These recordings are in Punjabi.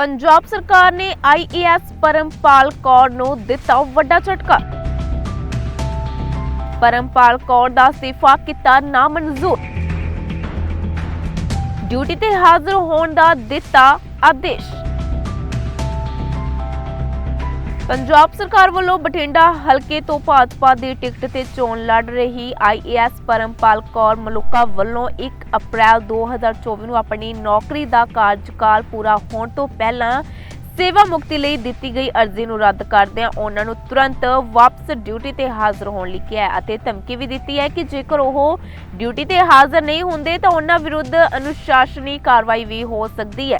ਪੰਜਾਬ ਸਰਕਾਰ ਨੇ ਆਈਏਐਸ ਪਰਮਪਾਲ ਕੌਰ ਨੂੰ ਦਿੱਤਾ ਵੱਡਾ ਝਟਕਾ। ਪਰਮਪਾਲ ਕੌਰ ਦਾ ਅਸਤੀਫਾ ਕੀਤਾ ਨਾ ਮਨਜ਼ੂਰ ਡਿਊਟੀ ਤੇ ਹਾਜ਼ਰ ਹੋਣ ਦਾ ਦਿੱਤਾ ਆਦੇਸ਼। ਪੰਜਾਬ ਸਰਕਾਰ ਵੱਲੋਂ ਬਠਿੰਡਾ ਹਲਕੇ ਤੋਂ ਭਾਜਪਾ ਦੀ ਟਿਕਟ ਤੇ ਚੋਣ ਲੜ ਰਹੀ ਆਈਏਐਸ ਪਰਮਪਾਲ ਕੌਰ ਮਲੂਕਾ ਵੱਲੋਂ 1 ਅਪ੍ਰੈਲ 2024 ਨੂੰ ਆਪਣੀ ਨੌਕਰੀ ਦਾ ਕਾਰਜਕਾਲ ਪੂਰਾ ਹੋਣ ਤੋਂ ਪਹਿਲਾਂ ਸੇਵਾ ਮੁਕਤੀ ਲਈ ਦਿੱਤੀ ਗਈ ਅਰਜ਼ੀ ਨੂੰ ਰੱਦ ਕਰਦਿਆਂ ਉਹਨਾਂ ਨੂੰ ਤੁਰੰਤ ਵਾਪਸ ਡਿਊਟੀ ਤੇ ਹਾਜ਼ਰ ਹੋਣ ਲਈ ਕਿਹਾ ਅਤੇ ਧਮਕੀ ਵੀ ਦਿੱਤੀ ਹੈ ਕਿ ਜੇਕਰ ਉਹ ਡਿਊਟੀ ਤੇ ਹਾਜ਼ਰ ਨਹੀਂ ਹੁੰਦੇ ਤਾਂ ਉਹਨਾਂ ਵਿਰੁੱਧ ਅਨੁਸ਼ਾਸਨੀ ਕਾਰਵਾਈ ਵੀ ਹੋ ਸਕਦੀ ਹੈ।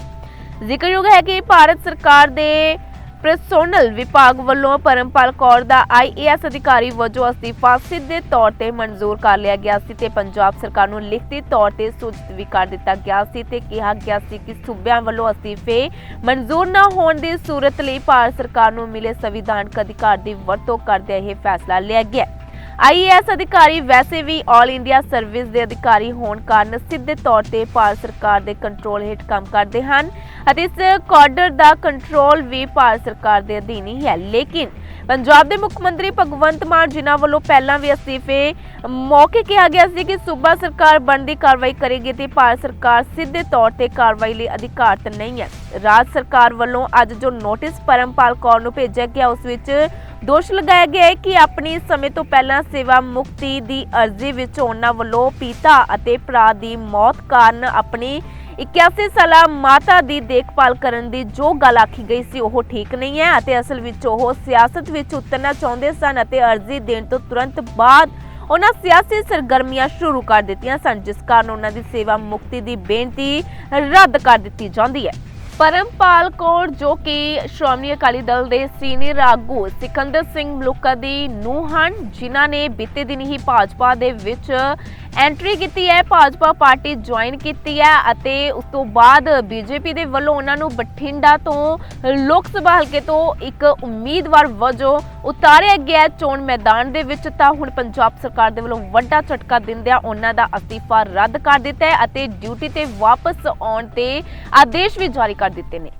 ਜ਼ਿਕਰਯੋਗ ਹੈ ਕਿ ਭਾਰਤ ਸਰਕਾਰ ਦੇ ਪ੍ਰੈਸੋਨਲ ਵਿਭਾਗ ਵੱਲੋਂ ਪਰਮਪਾਲ ਕੌਰ ਦਾ ਆਈਏਐਸ ਅਧਿਕਾਰੀ ਵਜੋਂ ਅਸਤੀਫਾ ਸਿੱਧੇ ਤੌਰ ਤੇ ਮਨਜ਼ੂਰ ਕਰ ਲਿਆ ਗਿਆ ਸੀ ਤੇ ਪੰਜਾਬ ਸਰਕਾਰ ਨੂੰ ਲਿਖਤੀ ਤੌਰ ਤੇ ਸੂਚਿਤ ਵੀ ਕਰ ਦਿੱਤਾ ਗਿਆ ਸੀ ਤੇ ਕਿਹਾ ਗਿਆ ਸੀ ਕਿ ਸੂਬਿਆਂ ਵੱਲੋਂ ਅਸਤੀਫੇ ਮਨਜ਼ੂਰ ਨਾ ਹੋਣ ਦੀ ਸੂਰਤ ਲਈ ਭਾਰਤ ਸਰਕਾਰ ਨੂੰ ਮਿਲੇ ਸੰਵਿਧਾਨਕ ਅਧਿਕਾਰ ਦੀ ਵਰਤੋਂ ਕਰਦਿਆਂ ਇਹ ਫੈਸਲਾ ਲਿਆ ਗਿਆ। ਆਈਏਐਸ ਅਧਿਕਾਰੀ ਵੈਸੇ ਵੀ ਆਲ ਇੰਡੀਆ ਸਰਵਿਸ ਦੇ ਅਧਿਕਾਰੀ ਹੋਣ ਕਾਰਨ ਸਿੱਧੇ ਤੌਰ ਤੇ ਭਾਰਤ ਸਰਕਾਰ ਦੇ ਕੰਟਰੋਲ ਹੇਠ ਕੰਮ ਕਰਦੇ ਹਨ ਅਤੇ ਇਸ ਕਾਡਰ ਦਾ ਕੰਟਰੋਲ ਵੀ ਭਾਰਤ ਸਰਕਾਰ ਦੇ ਅਧੀਨ ਹੀ ਹੈ। ਲੇਕਿਨ ਪੰਜਾਬ ਦੇ ਮੁੱਖ ਮੰਤਰੀ ਭਗਵੰਤ ਮਾਨ ਜਿਨ੍ਹਾਂ ਵੱਲੋਂ ਪਹਿਲਾਂ ਵੀ ਅਸਤੀਫੇ ਮੌਕੇ ਕਿਹਾ ਗਿਆ ਸੀ ਕਿ ਸੂਬਾ ਸਰਕਾਰ ਬਣਦੀ ਕਾਰਵਾਈ ਕਰੇਗੀ ਤੇ ਭਾਰਤ ਸਰਕਾਰ ਸਿੱਧੇ ਤੌਰ ਤੇ ਕਾਰਵਾਈ ਲਈ ਅਧਿਕਾਰਤ ਨਹੀਂ ਹੈ। ਰਾਜ ਸਰਕਾਰ ਵੱਲੋਂ ਅੱਜ ਜੋ ਨੋਟਿਸ ਪਰਮਪਾਲ ਕੌਰ ਨੂੰ ਭੇਜਿਆ ਗਿਆ, ਉਸ ਵਿੱਚ ਦੋਸ਼ ਲਗਾਇਆ ਗਿਆ ਹੈ ਕਿ ਆਪਣੀ ਸਮੇਂ ਤੋਂ ਪਹਿਲਾਂ ਸੇਵਾ ਮੁਕਤੀ ਦੀ ਅਰਜ਼ੀ ਵਿੱਚ ਉਹਨਾਂ ਵੱਲੋਂ ਪਿਤਾ ਅਤੇ ਭਰਾ ਦੀ ਮੌਤ ਕਾਰਨ ਆਪਣੀ 81 ਸਾਲਾ ਮਾਤਾ ਦੀ ਦੇਖਭਾਲ ਕਰਨ ਦੀ ਜੋ ਗੱਲ ਆਖੀ ਗਈ ਸੀ, ਉਹ ਠੀਕ ਨਹੀਂ ਹੈ ਅਤੇ ਅਸਲ ਵਿੱਚ ਉਹ ਸਿਆਸਤ ਵਿੱਚ ਉਤਰਨਾ ਚਾਹੁੰਦੇ ਸਨ ਅਤੇ ਅਰਜ਼ੀ ਦੇਣ ਤੋਂ ਤੁਰੰਤ ਬਾਅਦ ਉਹਨਾਂ ਸਿਆਸੀ ਸਰਗਰਮੀਆਂ ਸ਼ੁਰੂ ਕਰ ਦਿੱਤੀਆਂ ਸਨ, ਜਿਸ ਕਾਰਨ ਉਹਨਾਂ ਦੀ ਸੇਵਾ ਮੁਕਤੀ ਦੀ ਬੇਨਤੀ ਰੱਦ ਕਰ ਦਿੱਤੀ ਜਾਂਦੀ ਹੈ। ਪਰਮਪਾਲ ਕੌਰ ਜੋ ਕਿ ਸ਼੍ਰੋਮਣੀ ਅਕਾਲੀ ਦਲ ਦੇ ਸੀਨੀਅਰ ਆਗੂ ਸਿਕੰਦਰ ਸਿੰਘ ਮਲੂਕਾ ਦੀ ਨੂੰਹ ਹਨ, ਜਿਨ੍ਹਾਂ ਨੇ ਬੀਤੇ ਦਿਨ ਹੀ ਭਾਜਪਾ ਦੇ ਵਿੱਚ ਐਂਟਰੀ ਕੀਤੀ ਹੈ, ਭਾਜਪਾ ਪਾਰਟੀ ਜੁਆਇਨ ਕੀਤੀ ਹੈ ਅਤੇ ਉਸ ਤੋਂ ਬਾਅਦ ਬੀਜੇਪੀ ਦੇ ਵੱਲੋਂ ਉਹਨਾਂ ਨੂੰ ਬਠਿੰਡਾ ਤੋਂ ਲੋਕ ਸਭਾ ਹਲਕੇ ਤੋਂ ਇੱਕ ਉਮੀਦਵਾਰ ਵਜੋਂ ਉਤਾਰਿਆ ਗਿਆ ਚੋਣ ਮੈਦਾਨ ਦੇ ਵਿੱਚ ਤਾਂ ਹੁਣ ਪੰਜਾਬ ਸਰਕਾਰ ਦੇ ਵੱਲੋਂ ਵੱਡਾ ਝਟਕਾ ਦਿੰਦਿਆਂ ਉਹਨਾਂ ਦਾ ਅਸਤੀਫਾ ਰੱਦ ਕਰ ਦਿੱਤਾ ਹੈ ਅਤੇ ਡਿਊਟੀ ਤੇ ਵਾਪਸ ਆਉਣ ਤੇ ਆਦੇਸ਼ ਵੀ ਜਾਰੀ ਕਰ ਕਰ ਦਿੱਤੇ ਨੇ